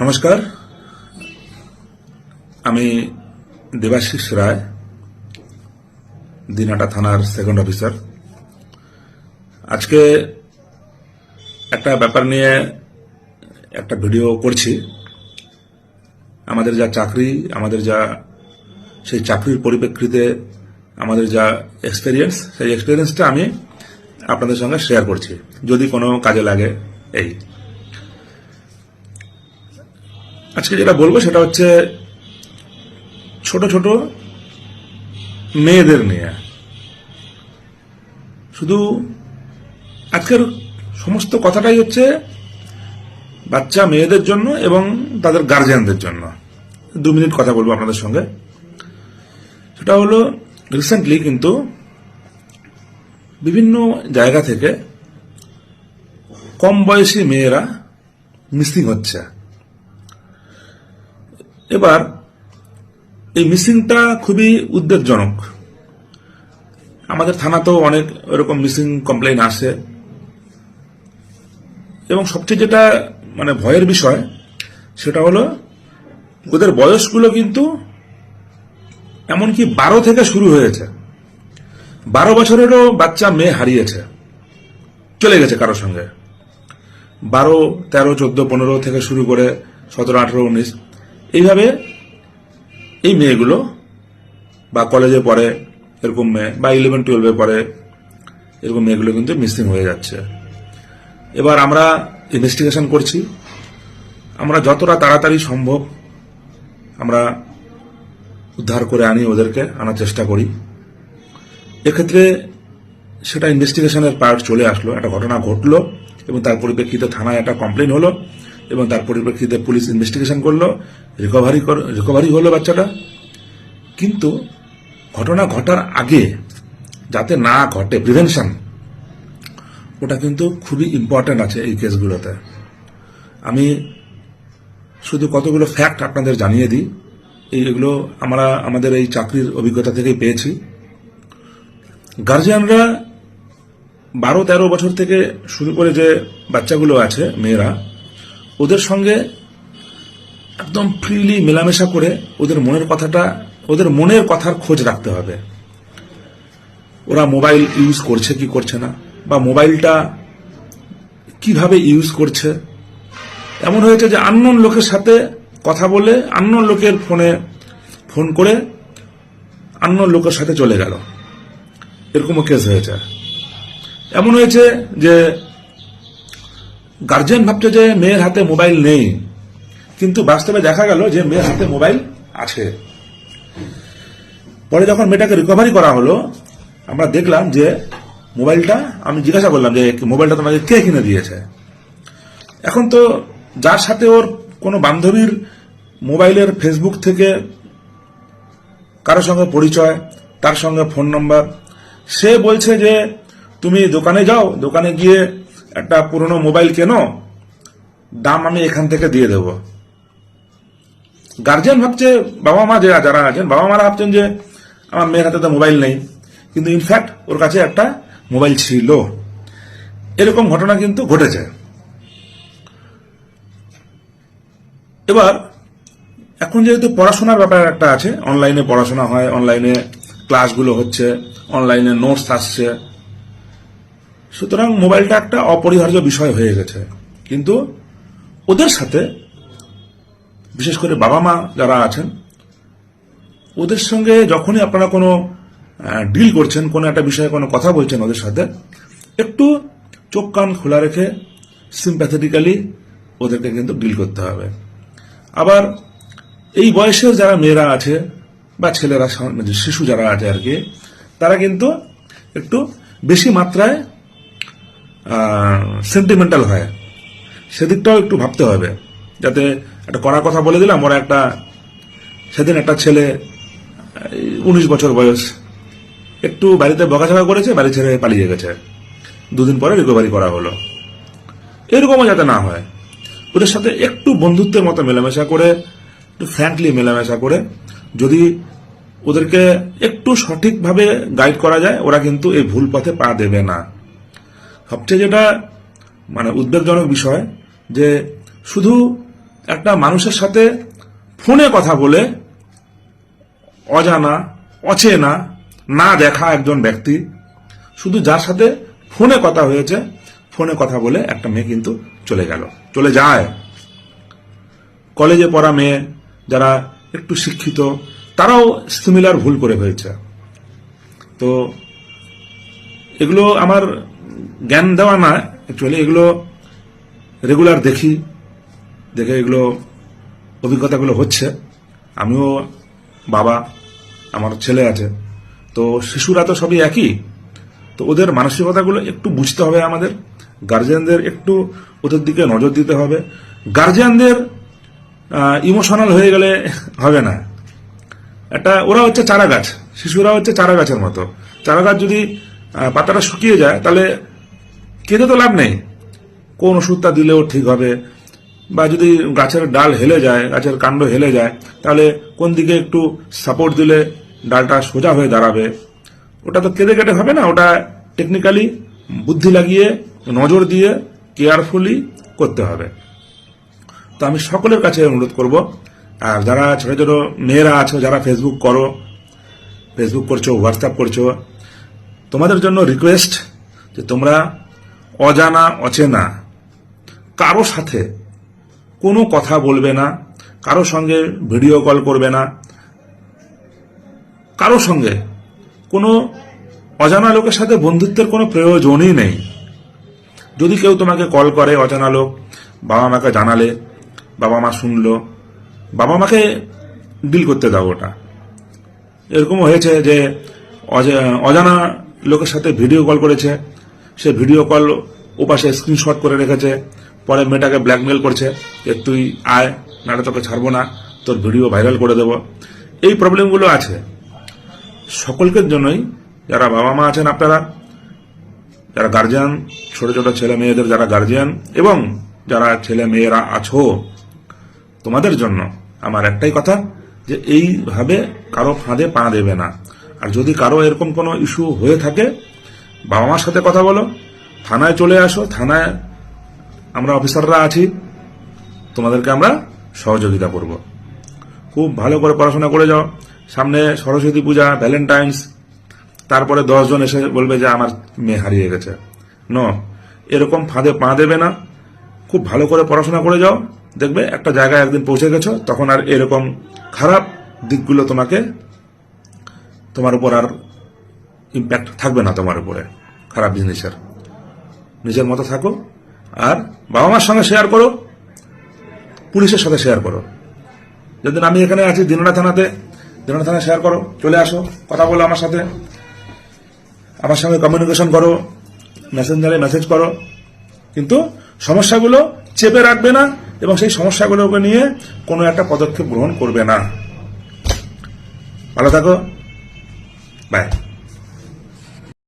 নমস্কার। আমি দেবাশিস রায়, দিনাটা থানার সেকেন্ড অফিসার আজকে একটা ব্যাপার নিয়ে একটা ভিডিও করছি। আমাদের যা চাকরি, আমাদের যা সেই চাকরির পরিপ্রেক্ষিতে আমাদের যা এক্সপিরিয়েন্স সেই এক্সপিরিয়েন্সটা আমি আপনাদের সঙ্গে শেয়ার করছি। যদি কোনো কাজে লাগে, এই। আজকে যেটা বলব সেটা হচ্ছে ছোট ছোট মেয়েদের নিয়ে। শুধু আজকের সমস্ত কথাটাই হচ্ছে বাচ্চা মেয়েদের জন্য এবং তাদের গার্জিয়ানদের জন্য। দু মিনিট কথা বলব আপনাদের সঙ্গে। সেটা হলো রিসেন্টলি কিন্তু বিভিন্ন জায়গা থেকে কম বয়সী মেয়েরা মিসিং হচ্ছে। এবার, এই মিসিংটা খুবই উদ্বেগজনক। আমাদের থানাতেও অনেক এরকম মিসিং কমপ্লেন আসে। এবং সবচেয়ে যেটা মানে ভয়ের বিষয়, সেটা হলো, ওদের বয়সগুলো কিন্তু এমনকি বারো থেকে শুরু হয়েছে। বারো বছরেরও বাচ্চা মেয়ে হারিয়েছে। চলে গেছে কারোর সঙ্গে। বারো, তেরো, চোদ্দ, পনেরো থেকে শুরু করে সতেরো, আঠেরো, উনিশ এইভাবে এই মেয়েগুলো বা কলেজে পড়ে, এরকম মেয়ে, বা ইলেভেন টুয়েলভে পড়ে, এরকম মেয়েগুলো কিন্তু মিসিং হয়ে যাচ্ছে। এবার আমরা ইনভেস্টিগেশন করছি। আমরা যতটা তাড়াতাড়ি সম্ভব আমরা উদ্ধার করে আনি ওদেরকে, আনার চেষ্টা করি। এক্ষেত্রে সেটা ইনভেস্টিগেশনের পার্ট চলে আসলো। একটা ঘটনা ঘটলো এবং তার পরিপ্রেক্ষিতে থানায় একটা কমপ্লেন হলো। এবং তার পরিপ্রেক্ষিতে পুলিশ ইনভেস্টিগেশন করল রিকভারি রিকভারি হলো বাচ্চাটা। কিন্তু ঘটনা ঘটার আগে, যাতে না ঘটে প্রিভেনশন ওটা কিন্তু খুবই ইম্পর্ট্যান্ট আছে এই কেসগুলোতে আমি শুধু কতগুলো ফ্যাক্ট আপনাদের জানিয়ে দিই। এইগুলো আমরা, আমাদের এই চাকরির অভিজ্ঞতা থেকেই পেয়েছি। গার্জিয়ানরা বারো তেরো বছর থেকে শুরু করে যে বাচ্চাগুলো আছে, মেয়েরা ওদের সঙ্গে একদম ফ্রিলি মেলামেশা করে ওদের মনের কথাটা, ওদের মনের কথার খোঁজ রাখতে হবে। ওরা মোবাইল ইউজ করছে কি করছে না, বা মোবাইলটা কীভাবে ইউজ করছে। এমন হয়েছে যে আননোন লোকের সাথে কথা বলে আননোন লোকের ফোনে ফোন করে আননোন লোকের সাথে চলে গেল। এরকমও কেস হয়েছে। এমন হয়েছে যে গার্জিয়ান ভাবছে যে মেয়ের হাতে মোবাইল নেই। কিন্তু বাস্তবে দেখা গেল যে মেয়ের হাতে মোবাইল আছে। পরে যখন মেয়েটাকে রিকভারি করা হলো, আমরা দেখলাম যে মোবাইলটা আমি জিজ্ঞাসা করলাম যে মোবাইলটা তোমাকে কে কিনে দিয়েছে? এখন তো যার সাথে ওর কোনো বান্ধবীর মোবাইলের ফেসবুক থেকে কারোর সঙ্গে পরিচয়, তার সঙ্গে ফোন নম্বর সে বলছে যে, তুমি দোকানে যাও। দোকানে গিয়ে একটা পুরনো মোবাইল কেনো, দাম আমি এখান থেকে দিয়ে দেব। গার্জিয়ান ভাবছে, বাবা মা যে যারা আছেন, বাবা মারা ভাবছেন যে আমার মেয়ের হাতে তো মোবাইল নেই। কিন্তু ইনফ্যাক্ট ওর কাছে একটা মোবাইল ছিল। এরকম ঘটনা কিন্তু ঘটেছে। এবার, এখন যেহেতু পড়াশোনার ব্যাপার একটা আছে অনলাইনে পড়াশোনা হয় অনলাইনে ক্লাসগুলো হচ্ছে অনলাইনে নোটস আসছে সুতরাং মোবাইলটা একটা অপরিহার্য বিষয় হয়ে গেছে। কিন্তু ওদের সাথে, বিশেষ করে বাবা মা যারা আছেন, ওদের সঙ্গে যখনই আপনারা কোনো ডিল করছেন, কোনো একটা বিষয়ে কোনো কথা বলছেন ওদের সাথে, একটু চোখ কান খোলা রেখে সিম্প্যাথেটিক্যালি ওদেরকে কিন্তু ডিল করতে হবে। আবার এই বয়সের যারা মেয়েরা আছে বা ছেলেরা, শিশু যারা আছে আর কি, তারা কিন্তু একটু বেশি মাত্রায় সেন্টিমেন্টাল হয়। সেদিকটাও একটু ভাবতে হবে। যাতে একটা কড়া কথা বলে দিলাম, ওরা একটা, সেদিন একটা ছেলে উনিশ বছর বয়স, একটু বাড়িতে বকাঝকা করেছে, বাড়ি ছেড়ে পালিয়ে গেছে। দুদিন পরে রিকভারি করা হলো। এরকমও যাতে না হয়। ওদের সাথে একটু বন্ধুত্বের মতো মেলামেশা করে, একটু ফ্র্যাঙ্কলি মেলামেশা করে, যদি ওদেরকে একটু সঠিকভাবে গাইড করা যায়, ওরা কিন্তু এই ভুল পথে পা দেবে না। সবচেয়ে যেটা মানে উদ্বেগজনক বিষয়, যে শুধু একটা মানুষের সাথে ফোনে কথা বলে অজানা, অচেনা, না দেখা একজন ব্যক্তি, শুধু যার সাথে ফোনে কথা হয়েছে, ফোনে কথা বলে একটা মেয়ে কিন্তু চলে গেল, চলে যায়। কলেজে পড়া মেয়ে যারা একটু শিক্ষিত, তারাও সিমিলার ভুল করে হয়েছে তো এগুলো আমার জ্ঞান দেওয়া না অ্যাকচুয়ালি এগুলো রেগুলার দেখি, দেখে এগুলো অভিজ্ঞতাগুলো হচ্ছে। আমিও বাবা, আমার ছেলে আছে, তো শিশুরা তো সবই একই। তো ওদের মানসিকতাগুলো একটু বুঝতে হবে আমাদের গার্জিয়ানদের একটু ওদের দিকে নজর দিতে হবে। গার্জিয়ানদের ইমোশনাল হয়ে গেলে হবে না। একটা ওরা হচ্ছে চারা গাছ শিশুরা হচ্ছে চারা গাছের মতো। চারা গাছ যদি পাতাটা শুকিয়ে যায়, তাহলে কেঁদে তো লাভ নেই। কোন ওষুধটা দিলেও ঠিক হবে? বা যদি গাছের ডাল হেলে যায়, গাছের কাণ্ড হেলে যায়, তাহলে কোন দিকে একটু সাপোর্ট দিলে ডালটা সোজা হয়ে দাঁড়াবে? ওটা তো কেঁদে কেটে হবে না, ওটা টেকনিক্যালি বুদ্ধি লাগিয়ে, নজর দিয়ে কেয়ারফুলি করতে হবে। তো আমি সকলের কাছে অনুরোধ করব, আর যারা ছোট ছোট মেয়েরা আছো, যারা ফেসবুক করো ফেসবুক করছ হোয়াটসঅ্যাপ করছ, তোমাদের জন্য রিকোয়েস্ট যে তোমরা অজানা, অচেনা। কারও সাথে কোনো কথা বলবে না, কারও সঙ্গে ভিডিও কল করবে না, কারও সঙ্গে কোনো অজানা লোকের সাথে বন্ধুত্বের কোনো প্রয়োজনই নেই। যদি কেউ তোমাকে কল করে অজানা লোক, বাবা মাকে জানালে, বাবা মা শুনলো, বাবা মাকে ডিল করতে দাও ওটা। এরকমও হয়েছে যে অজা- অজানা লোকের সাথে ভিডিও কল করেছে সে ভিডিও কল ওপাশে স্ক্রিনশট করে রেখেছে। পরে মেয়েটাকে ব্ল্যাকমেল করছে যে, তুই আয়, নাহলে তোকে ছাড়বো না, তোর ভিডিও ভাইরাল করে দেব। এই প্রবলেমগুলো আছে। সকলকের জন্যই যারা বাবা মা আছেন আপনারা, যারা গার্জিয়ান ছোট ছোট ছেলে মেয়েদের যারা গার্জিয়ান এবং যারা ছেলে মেয়েরা আছো, তোমাদের জন্য আমার একটাই কথা যে, এইভাবে কারও ফাঁদে পা দেবে না। আর যদি কারও এরকম কোনো ইস্যু হয়ে থাকে বাবা মার সাথে কথা বলো। থানায় চলে আসো, থানায় আমরা অফিসাররা আছি। তোমাদেরকে আমরা সহযোগিতা করব। খুব ভালো করে পড়াশোনা করে যাও। সামনে সরস্বতী পূজা, ভ্যালেন্টাইন্স। তারপরে দশজন এসে বলবে যে, আমার মেয়ে হারিয়ে গেছে। ন এরকম ফাঁদে পা দেবে না। খুব ভালো করে পড়াশোনা করে যাও। দেখবে একটা জায়গায় একদিন পৌঁছে গেছো, তখন আর এরকম খারাপ দিকগুলো তোমাকে, তোমার উপর আর ইম্প্যাক্ট থাকবে না তোমার উপরে, খারাপ জিনিসের নিজের মতো থাকো, আর বাবা মার সঙ্গে শেয়ার করো, পুলিশের সাথে শেয়ার করো। যেদিন আমি এখানে আছি দিনরা থানাতে দিনরা থানায় শেয়ার করো, চলে আসো, কথা বলো আমার সাথে। আমার সঙ্গে কমিউনিকেশন করো মেসেঞ্জারে মেসেজ করো। কিন্তু সমস্যাগুলো চেপে রাখবে না, এবং সেই সমস্যাগুলোকে নিয়ে কোনো একটা পদক্ষেপ গ্রহণ করবে না। ভালো থাকো। বাই